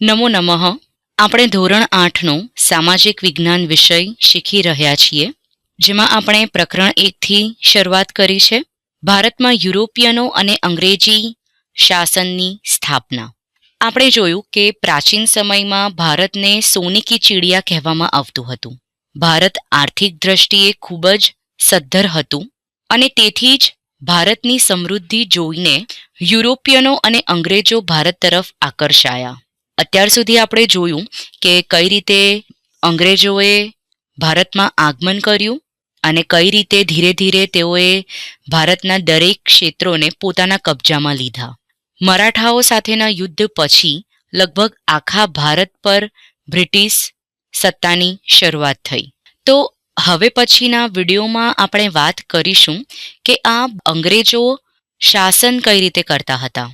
નમો નમઃ. આપણે ધોરણ આઠનો સામાજિક વિજ્ઞાન વિષય શીખી રહ્યા છીએ, જેમાં આપણે પ્રકરણ એકથી શરૂઆત કરી છે, ભારતમાં યુરોપિયનો અને અંગ્રેજી શાસનની સ્થાપના. આપણે જોયું કે પ્રાચીન સમયમાં ભારતને સોની કી ચીડિયા કહેવામાં આવતું હતું. ભારત આર્થિક દ્રષ્ટિએ ખૂબ જ સદ્ધર હતું અને તેથી જ ભારતની સમૃદ્ધિ જોઈને યુરોપિયનો અને અંગ્રેજો ભારત તરફ આકર્ષાયા. અત્યાર સુધી આપણે જોયું કે કઈ રીતે અંગ્રેજોએ ભારતમાં આગમન કર્યું અને કઈ રીતે ધીરે ધીરે તેઓએ ભારતના દરેક ક્ષેત્રોને પોતાના કબજામાં લીધા. મરાઠાઓ સાથેના યુદ્ધ પછી લગભગ આખા ભારત પર બ્રિટિશ સત્તાની શરૂઆત થઈ. તો હવે પછીના વિડીયોમાં આપણે વાત કરીશું કે આ અંગ્રેજો શાસન કઈ રીતે કરતા હતા.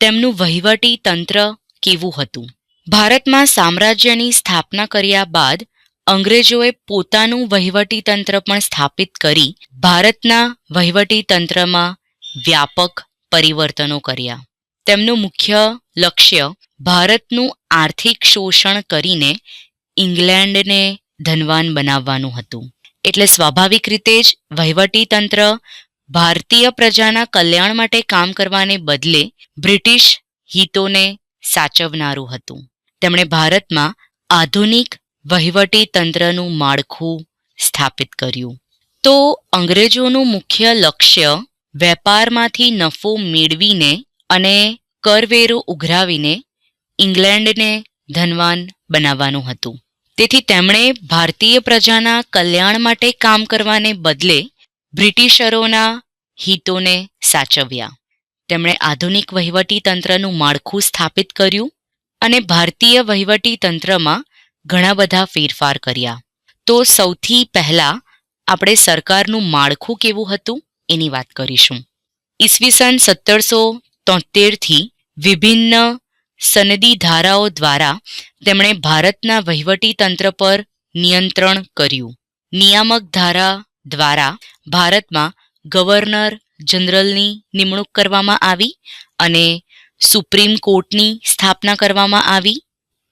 તેમનું વહીવટી તંત્ર કેવું હતું? ભારતમાં સામ્રાજ્યની સ્થાપના કર્યા બાદ અંગ્રેજોએ પોતાનું વહીવટી તંત્ર પણ સ્થાપિત કરી ભારતના વહીવટી તંત્રમાં વ્યાપક પરિવર્તનો કર્યા. તેમનું મુખ્ય લક્ષ્ય ભારતનું આર્થિક શોષણ કરીને ઇંગ્લેન્ડને ધનવાન બનાવવાનું હતું. એટલે સ્વાભાવિક રીતે જ વહીવટી તંત્ર ભારતીય પ્રજાના કલ્યાણ માટે કામ કરવાને બદલે બ્રિટિશ હિતોને સાચવનારું હતું. તેમણે ભારતમાં આધુનિક વહીવટી તંત્રનું માળખું સ્થાપિત કર્યું. તો અંગ્રેજોનું મુખ્ય લક્ષ્ય વેપારમાંથી નફો મેળવીને અને કરવેરો ઉઘરાવીને ઇંગ્લેન્ડને ધનવાન બનાવવાનું હતું. તેથી તેમણે ભારતીય પ્રજાના કલ્યાણ માટે કામ કરવાને બદલે બ્રિટિશરોના હિતોને સાચવ્યા. તેમણે આધુનિક વહીવટી તંત્રનું માળખું સ્થાપિત કર્યું અને ભારતીય વહીવટી તંત્રમાં ઘણા બધા ફેરફાર કર્યા. તો સૌથી પહેલા આપણે સરકારનું માળખું કેવું હતું એની વાત કરીશું. ઈસવીસન સત્તરસો તોતેરથી વિભિન્ન સનદી ધારાઓ દ્વારા તેમણે ભારતના વહીવટી તંત્ર પર નિયંત્રણ કર્યું. નિયામક ધારા દ્વારા ભારતમાં ગવર્નર જનરલની નિમણૂક કરવામાં આવી અને સુપ્રીમ કોર્ટની સ્થાપના કરવામાં આવી.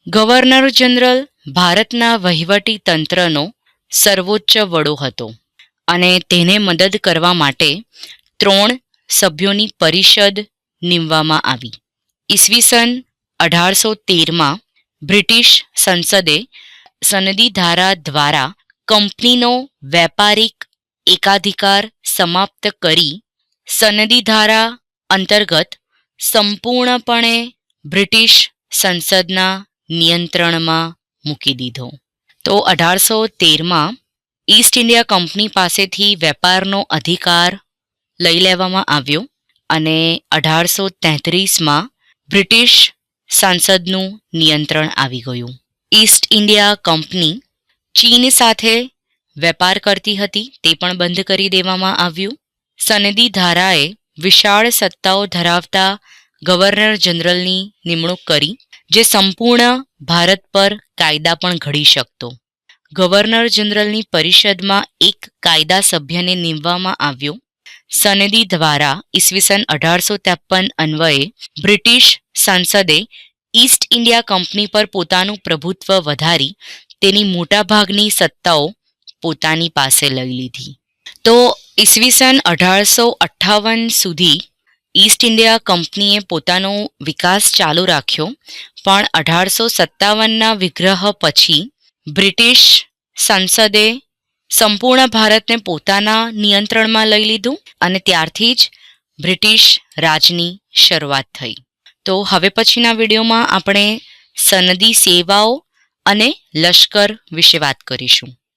ગવર્નર જનરલ ભારતના વહીવટી તંત્રનો સર્વોચ્ચ વડો હતો અને તેને મદદ કરવા માટે ત્રણ સભ્યોની પરિષદ નીમવામાં આવી. ઈસવીસન અઢારસો તેરમાં બ્રિટિશ સંસદે સનદી ધારા દ્વારા કંપનીનો વેપારિક એકાધિકાર સમાપ્ત કરી સનદી ધારા અંતર્ગત સંપૂર્ણપણે બ્રિટિશ સંસદના નિયંત્રણમાં મૂકી દીધો. તો અઢારસો તેરમાં ઈસ્ટ ઇન્ડિયા કંપની પાસેથી વેપારનો અધિકાર લઈ લેવામાં આવ્યો અને અઢારસો તેત્રીસમાં બ્રિટિશ સાંસદનું નિયંત્રણ આવી ગયું. ઈસ્ટ ઇન્ડિયા કંપની ચીન સાથે વેપાર કરતી હતી તે પણ બંધ કરી દેવામાં આવ્યું. સનદી ધારાએ વિશાળ સત્તાઓ ધરાવતા ગવર્નર જનરલની નિમણૂક કરી, જે સંપૂર્ણ ભારત પર કાયદા પણ ઘડી શકતો. ગવર્નર જનરલની પરિષદમાં એક કાયદા સભ્યને નીમવામાં આવ્યો. સનદી દ્વારા ઈસવીસન અઢારસો ત્રેપન અન્વયે બ્રિટિશ સંસદે ઈસ્ટ ઇન્ડિયા કંપની પર પોતાનું પ્રભુત્વ વધારી, તેની મોટાભાગની સત્તાઓ પોતાની પાસે લઈ લીધી. તો ઈસવીસન અઢારસો અઠ્ઠાવન સુધી ઈસ્ટ ઇન્ડિયા કંપનીએ પોતાનો વિકાસ ચાલુ રાખ્યો, પણ અઢારસો સત્તાવનના વિગ્રહ પછી બ્રિટિશ સંસદે સંપૂર્ણ ભારતને પોતાના નિયંત્રણમાં લઈ લીધું અને ત્યારથી જ બ્રિટિશ રાજની શરૂઆત થઈ. તો હવે પછીના વિડીયોમાં આપણે સનદી સેવાઓ અને લશ્કર વિશે વાત કરીશું.